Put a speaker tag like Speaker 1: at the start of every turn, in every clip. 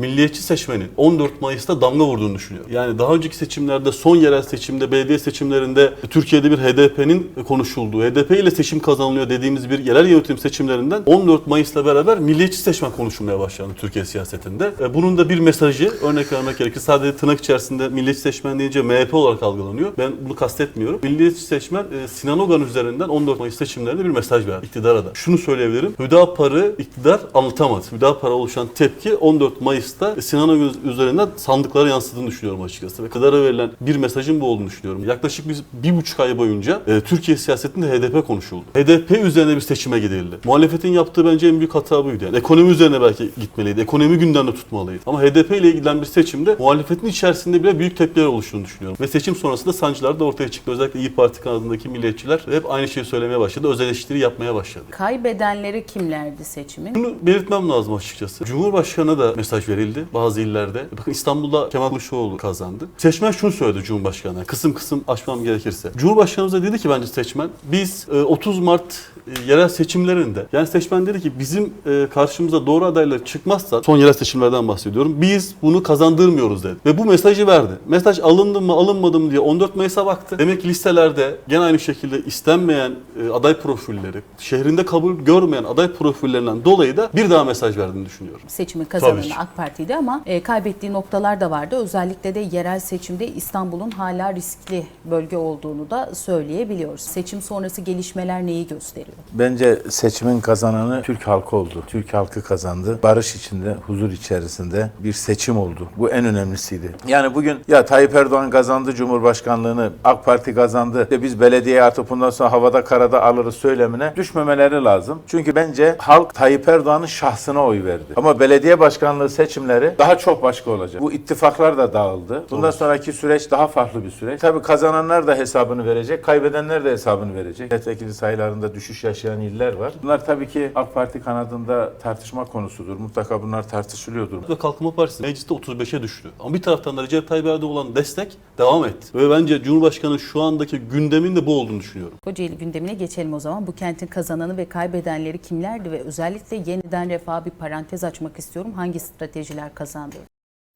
Speaker 1: milliyetçi seçmenin 14 Mayıs'ta damga vurduğunu düşünüyor. Yani daha önceki seçimlerde son yerel seçimde belediye seçimlerinde Türkiye'de bir HDP'nin konuşulduğu, HDP ile seçim kazanılıyor dediğimiz bir yerel yönetim seçimlerinden 14 Mayıs'la beraber milliyetçi seçmen konuşulmaya başlandı Türkiye siyasetinde. E, Bunun da bir mesajı örnek vermek gerekir. Sadece tırnak içerisinde milliyetçi seçmen deyince MHP olarak algılanıyor. Ben bunu kastetmiyorum. Milliyetçi seçmen e, Sinan Ogan üzerinden 14 Mayıs seçimlerinde bir mesaj verdi iktidara da. Şunu söyleyebilirim. Hüdapar'ı iktidar anlatamadı. Hüdapar'a oluşan tepki 14 Mayıs'ta Sinan üzerinden sandıklara yansıdığını düşünüyorum açıkçası. Ve iktidara verilen bir mesajın bu olduğunu düşünüyorum. Yaklaşık biz bir buçuk ay boyunca e, Türkiye siyasetinde HDP konuşuldu. HDP üzerine bir seçime gidildi. Muhalefetin yaptığı bence en büyük hata buydu. Yani ekonomi üzerine belki gitmeliydi. Ekonomi gündemde tutmalıydı. Ama HDP ile ilgilen bir seçimde muhalefetin içerisinde bile büyük tepkiler oluştuğunu düşünüyorum. Ve seçim sonrasında sancılar da ortaya çıktı. Özellikle İyi Parti kanadındaki milliyetçiler hep aynı şeyi söylemeye başladı. Öz eleştiri yapmaya başladı.
Speaker 2: Kaybedenleri kimlerdi seçimin?
Speaker 1: Bunu belirtmem lazım açıkçası. Cumhurbaşkanına da mesaj verildi bazı illerde. Bakın İstanbul'da Kemal Kılıçdaroğlu kazandı. Seçmen şunu söyledi Cumhurbaşkanı'na. Kısım kısım açmam gerekirse. Cumhurbaşkanımız da dedi ki bence seçmen biz e, 30 Mart e, yerel seçimlerinde yani seçmen dedi ki bizim e, karşımıza doğru adaylar çıkmazsa son yerel seçimlerden bahsediyorum. Biz bunu kazandırmıyoruz dedi. Ve bu mesajı verdi. Mesaj alındı mı alınmadı mı diye 14 Mayıs'a baktı. Demek ki listelerde gene aynı şekilde istenmeyen e, aday profilleri, şehrinde kabul görmeyen aday profillerinden dolayı da bir daha mesaj verdiğini düşünüyorum.
Speaker 2: Seçimi
Speaker 1: ki.
Speaker 2: AK Parti'ydi ama e, kaybettiği noktalar da vardı. Özellikle de yerel seçimde İstanbul'un hala riskli bölge olduğunu da söyleyebiliyoruz. Seçim sonrası gelişmeler neyi gösteriyor?
Speaker 3: Bence seçimin kazananı Türk halkı oldu. Türk halkı kazandı. Barış içinde, huzur içerisinde bir seçim oldu. Bu en önemlisiydi. Yani bugün ya Tayyip Erdoğan kazandı Cumhurbaşkanlığını, AK Parti kazandı. İşte biz belediye artık bundan sonra havada karada alırız söylemine düşmemeleri lazım. Çünkü bence halk Tayyip Erdoğan'ın şahsına oy verdi. Ama belediye başkanlığı seçimleri daha çok başka olacak. Bu ittifaklar da dağıldı. Bundan sonraki süreç daha farklı bir süreç. Tabii kazananlar da hesabını verecek, kaybedenler de hesabını verecek. Milletvekili sayılarında düşüş yaşayan iller var. Bunlar tabii ki AK Parti kanadında tartışma konusudur. Mutlaka bunlar tartışılıyordur.
Speaker 1: ve Kalkınma Partisi mecliste 35'e düştü. Ama bir taraftan da Recep Tayyip Erdoğan olan destek devam etti. Ve bence Cumhurbaşkanı şu andaki gündemin de bu olduğunu düşünüyorum.
Speaker 2: Kocaeli gündemine geçelim o zaman. Bu kentin kazananı ve kaybedenleri kimlerdi ve özellikle yeniden refaha bir parantez açmak istiyorum. Hangi stratejiler kazandı?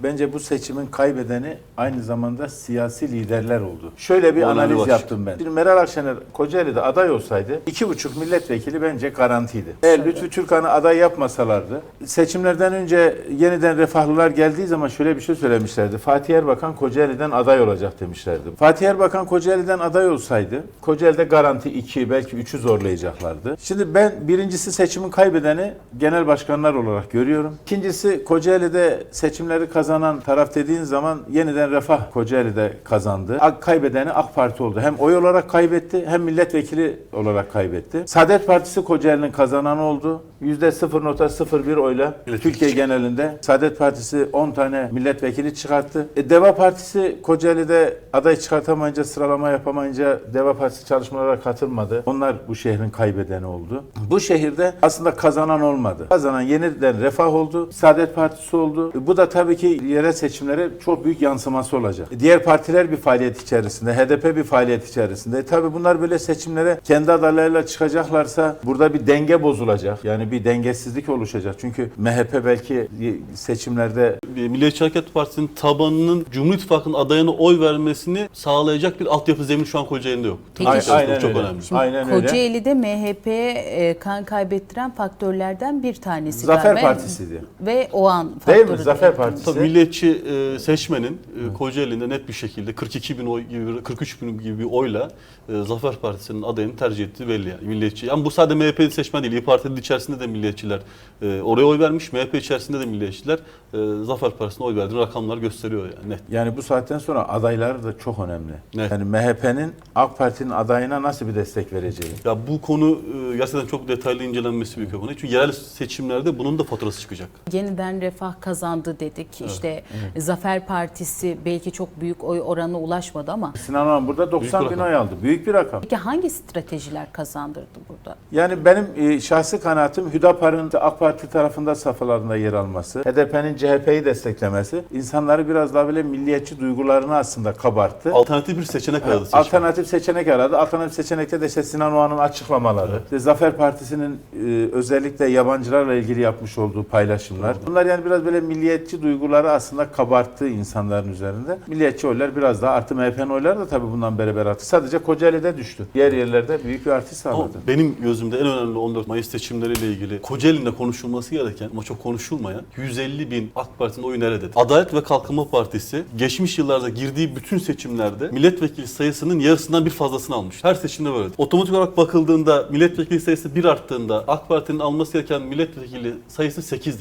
Speaker 3: Bence bu seçimin kaybedeni aynı zamanda siyasi liderler oldu. Şöyle bir
Speaker 1: önemli
Speaker 3: analiz
Speaker 1: bakış.
Speaker 3: yaptım ben. Şimdi Meral Akşener Kocaeli'de aday olsaydı iki buçuk milletvekili bence garantiydi. Eğer Lütfü Türkan'ı aday yapmasalardı seçimlerden önce yeniden refahlılar geldiği zaman şöyle bir şey söylemişlerdi. Fatih Erbakan Kocaeli'den aday olacak demişlerdi. Fatih Erbakan Kocaeli'den aday olsaydı Kocaeli'de garanti 2 belki 3'ü zorlayacaklardı. Şimdi ben birincisi seçimin kaybedeni genel başkanlar olarak görüyorum. İkincisi Kocaeli'de seçimleri kazanan taraf dediğin zaman yeniden Refah Kocaeli'de kazandı. Kaybedeni AK Parti oldu. Hem oy olarak kaybetti hem milletvekili olarak kaybetti. Saadet Partisi Kocaeli'nin kazananı oldu. %0.01 oyla Türkiye genelinde Saadet Partisi 10 tane milletvekili çıkarttı. E, Deva Partisi Kocaeli'de aday çıkartamayınca, sıralama yapamayınca Deva Partisi çalışmalara katılmadı. Onlar bu şehrin kaybedeni oldu. Bu şehirde aslında kazanan olmadı. Kazanan yeniden Refah oldu, Saadet Partisi oldu. E, Bu da tabii ki yerel seçimlere çok büyük yansıması olacak. E, Diğer partiler bir faaliyet içerisinde, HDP bir faaliyet içerisinde. E, tabii bunlar böyle seçimlere kendi adaylarıyla çıkacaklarsa burada bir denge bozulacak. Yani bir dengesizlik oluşacak. Çünkü MHP belki seçimlerde
Speaker 1: Milliyetçi Hareket Partisi'nin tabanının Cumhur İttifakı'nın adayına oy vermesini sağlayacak bir altyapı zemin şu an Kocaeli'nde yok.
Speaker 2: Peki.
Speaker 3: Aynen
Speaker 1: bu çok
Speaker 3: öyle.
Speaker 1: önemli.
Speaker 2: Şimdi
Speaker 3: Aynen öyle.
Speaker 2: Kocaeli'de MHP e, kan kaybettiren faktörlerden bir tanesi
Speaker 3: Zafer. Partisiydi.
Speaker 2: Ve o an
Speaker 3: Değil mi?
Speaker 2: faktörü
Speaker 3: Zafer
Speaker 2: de-
Speaker 3: Partisi.
Speaker 1: Tabii milliyetçi e, seçmenin e, Kocaeli'nde net bir şekilde 42 bin oy gibi 43 bin gibi bir oyla e, Zafer Partisi'nin adayını tercih ettiği belli yani milliyetçi. Ama bu sadece MHP seçmen değil. İyi Parti'nin içerisinde de milliyetçiler e, oraya oy vermiş. MHP içerisinde de milliyetçiler e, Zafer Partisi'ne oy verdiğini rakamlar gösteriyor yani net.
Speaker 3: Yani bu saatten sonra adayları da çok önemli.
Speaker 1: Evet.
Speaker 3: Yani MHP'nin AK Parti'nin adayına nasıl bir destek vereceği.
Speaker 1: Ya bu konu e, gerçekten çok detaylı incelenmesi bir konu. Çünkü yerel seçimlerde bunun da faturası çıkacak.
Speaker 2: Yeniden refah kazandı dedik. İşte Zafer Partisi belki çok büyük oy oranına ulaşmadı ama
Speaker 3: Sinan Oğan burada 90
Speaker 1: Büyük bir
Speaker 3: bin oy aldı. Büyük bir rakam.
Speaker 2: peki hangi stratejiler kazandırdı burada?
Speaker 3: Yani benim e, şahsi kanaatim gördüm. Hüdapar'ın AK Parti tarafında safhalarında yer alması, HDP'nin CHP'yi desteklemesi insanları biraz daha böyle milliyetçi duygularını aslında kabarttı.
Speaker 1: Alternatif bir seçenek aradı seçmen.
Speaker 3: Alternatif seçenek aradı. Alternatif seçenekte de işte Sinan Oğan'ın açıklamaları. İşte Zafer Partisi'nin e, özellikle yabancılarla ilgili yapmış olduğu paylaşımlar. Bunlar yani biraz böyle milliyetçi duyguları aslında kabarttı insanların üzerinde. Milliyetçi oylar biraz daha artı MHP'nin oyları da tabii bundan beraber arttı. Sadece Kocaeli'de düştü. Diğer yerlerde büyük bir artış
Speaker 1: Ama
Speaker 3: sağladı.
Speaker 1: benim gözümde en önemli 14 Mayıs seçimleriyle ilgili Kocaeli'nde konuşulması gereken ama çok konuşulmayan 150 bin AK Parti'nin oyu nerede? Adalet ve Kalkınma Partisi geçmiş yıllarda girdiği bütün seçimlerde milletvekili sayısının yarısından bir fazlasını almış. Her seçimde böyle. Otomatik olarak bakıldığında milletvekili sayısı bir arttığında AK Parti'nin alması gereken milletvekili sayısı 8'dir.